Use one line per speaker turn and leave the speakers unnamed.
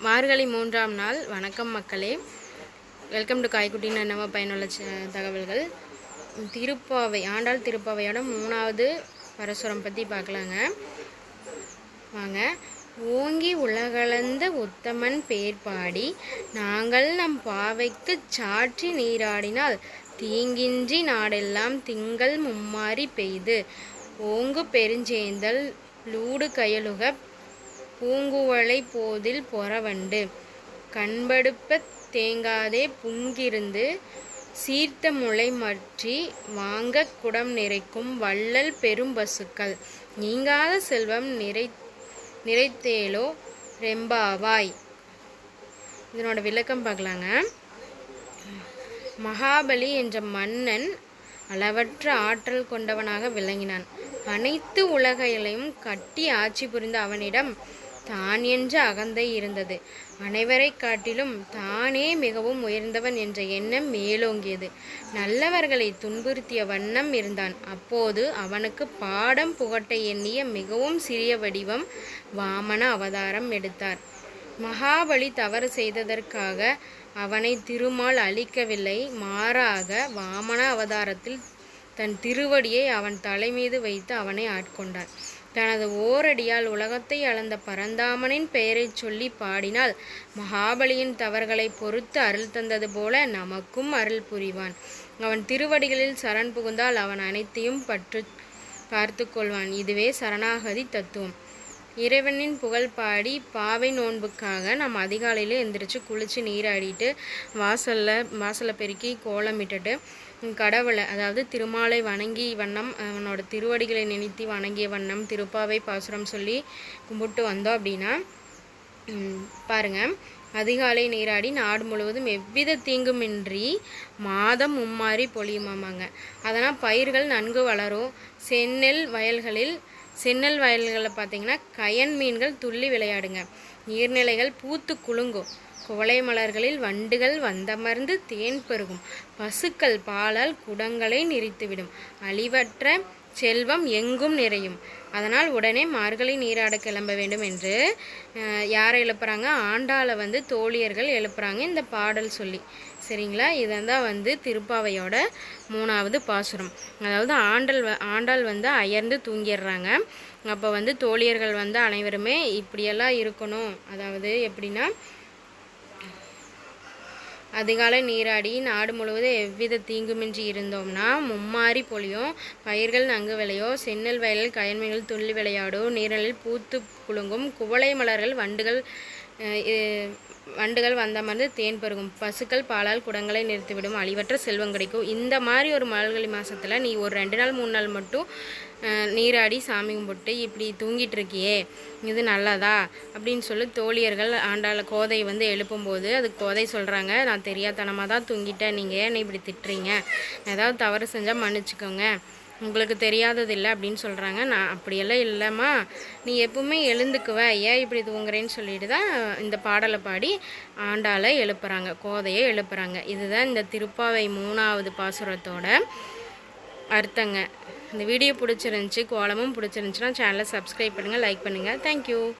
மார்கழி மூன்றாம் நாள். வணக்கம் மக்களே. வெல்கம் டு காய்க்குட்டின்னு நம்ம பயனுள்ள ச- தகவல்கள். திருப்பாவை ஆண்டாள் திருப்பாவையோட மூணாவது பரசுரம் பற்றி பார்க்கலாங்க. வாங்க. ஓங்கி உலகளந்த உத்தமன் பேர் பாடி நாங்கள் நம் பாவைக்கு சாற்றி நீராடினால் தீங்கின்றி நாடெல்லாம் திங்கள் மும்மாரி பெய்து. ஓங்கு பெருஞ்சேந்தல் லூடு கயலுக பூங்குவளை போதில் பொறவண்டு. கண்படுப்ப தேங்காதே புங்கிருந்து சீர்த்த முளை மற்றி வாங்க குடம் நிறைக்கும் வள்ளல் பெரும் பசுக்கள். நீங்காத செல்வம் நிறை நிறைத்தேலோ ரெம்பாவாய். இதனோட விளக்கம் பார்க்கலாங்க. மகாபலி என்ற மன்னன் அளவற்ற ஆற்றல் கொண்டவனாக விளங்கினான். அனைத்து உலகையிலையும் கட்டி ஆட்சி புரிந்த அவனிடம் தான் என்ற அகந்தை இருந்தது. அனைவரை காட்டிலும் தானே மிகவும் உயர்ந்தவன் என்ற எண்ணம் மேலோங்கியது. நல்லவர்களை துன்புறுத்திய வண்ணம் இருந்தான். அப்போது அவனுக்கு பாடம் புகட்ட எண்ணிய மிகவும் சிறிய வடிவம் வாமன அவதாரம் எடுத்தார். மகாபலி தவறு செய்ததற்காக அவனை திருமால் அழிக்கவில்லை. மாறாக வாமன அவதாரத்தில் தன் திருவடியை அவன் தலைமீது வைத்து அவனை ஆட்கொண்டார் தனது ஓரடியால் உலகத்தை அளந்த பரந்தாமனின் பெயரைச் சொல்லி பாடினால் மகாபலியின் தவறுகளை பொறுத்து அருள் தந்தது போல நமக்கும் அருள் புரிவான். அவன் திருவடிகளில் சரண் புகுந்தால் அவன் அனைத்தையும் பற்று பார்த்து கொள்வான். இதுவே சரணாகதி தத்துவம். இறைவனின் புகழ் பாடி பாவை நோன்புக்காக நம்ம அதிகாலையில் எந்திரிச்சு குளித்து நீராடிட்டு வாசலில் வாசலை பெருக்கி கோலமிட்டுட்டு கடவுளை அதாவது திருமாலை வணங்கி வண்ணம் அவனோட திருவடிகளை நினைத்து வணங்கிய வண்ணம் திருப்பாவை பாசுரம் சொல்லி கும்பிட்டு வந்தோம் அப்படின்னா பாருங்கள் பாருங்க அதிகாலை நீராடி நாடு முழுவதும் எவ்வித தீங்குமின்றி மாதம் மும்மாறி பொழியுமாமாங்க. அதனால் பயிர்கள் நன்கு வளரும் செந்நெல் வயல்களில் சென்னல் வயல்களில் பார்த்தீங்கன்னா கயன் மீன்கள் துள்ளி விளையாடுங்க. நீர்நிலைகள் பூத்து குலுங்கும். குவளை மலர்களில் வண்டுகள் வந்தமர்ந்து தேன் பெருகும். பசுக்கள் பாலால் குடங்களை நிறித்துவிடும். அழிவற்ற செல்வம் எங்கும் நிறையும். அதனால் உடனே மார்கழி நீராட கிளம்ப வேண்டும் என்று யாரை எழுப்புறாங்க? ஆண்டாளை வந்து தோழியர்கள் எழுப்புறாங்க இந்த பாடல் சொல்லி. சரிங்களா? இதான் வந்து திருப்பாவையோட மூணாவது பாசுரம். அதாவது ஆண்டல் வ- ஆண்டாள் வந்து அயர்ந்து தூங்கிடுறாங்க. அப்போ வந்து தோழியர்கள் வந்து அனைவருமே இப்படியெல்லாம் இருக்கணும். அதாவது எப்படின்னா அதிகாலை நீராடி நாடு முழுவதும் எவ்வித தீங்குமின்றி இருந்தோம்னா மும்மாரி பொழியும். பயிர்கள் நங்கு விளையோ செந்நெல் வயலில் கயன்மைகள் துள்ளி விளையாடும் நீரலில் பூத்து குலுங்கும் குவளை மலர்கள் வண்டுகள் வண்டுகள் வந்த மாதிரி தேன் பெருகும். பசுக்கள் பாலால் குடங்களை நிறுத்திவிடும். அழிவற்ற செல்வம் கிடைக்கும். இந்த மாதிரி ஒரு மலர்கழி மாதத்தில் நீ ஒரு ரெண்டு நாள் மூணு நாள் மட்டும் நீராடி சாமி கும்பிட்டு இப்படி தூங்கிட்டு இருக்கியே இது நல்லதா? அப்படின்னு சொல்லி தோழியர்கள் ஆண்டால் கோதை வந்து எழுப்பும்போது அது கோதை சொல்கிறாங்க நான் தெரியாதனமாக தான் தூங்கிட்டேன். நீங்கள் ஏன் இப்படி திட்டுறீங்க? ஏதாவது தவறு செஞ்சால் மன்னிச்சுக்கோங்க. உங்களுக்கு தெரியாதது இல்லை அப்படின்னு சொல்கிறாங்க நான் அப்படியெல்லாம் இல்லைம்மா. நீ எப்பவுமே எழுந்துக்குவ. ஏன் இப்படி தூங்குறேன்னு சொல்லிட்டு தான் இந்த பாடலை பாடி ஆண்டாளை எழுப்புறாங்க. கோதையை எழுப்புறாங்க. இதுதான் இந்த திருப்பாவை மூணாவது பாசுரத்தோட அர்த்தங்க. இந்த வீடியோ பிடிச்சிருந்துச்சி கோலமும் பிடிச்சிருந்துச்சின்னா சேனலை சப்ஸ்கிரைப் பண்ணுங்கள் லைக் பண்ணுங்கள் தேங்க்யூ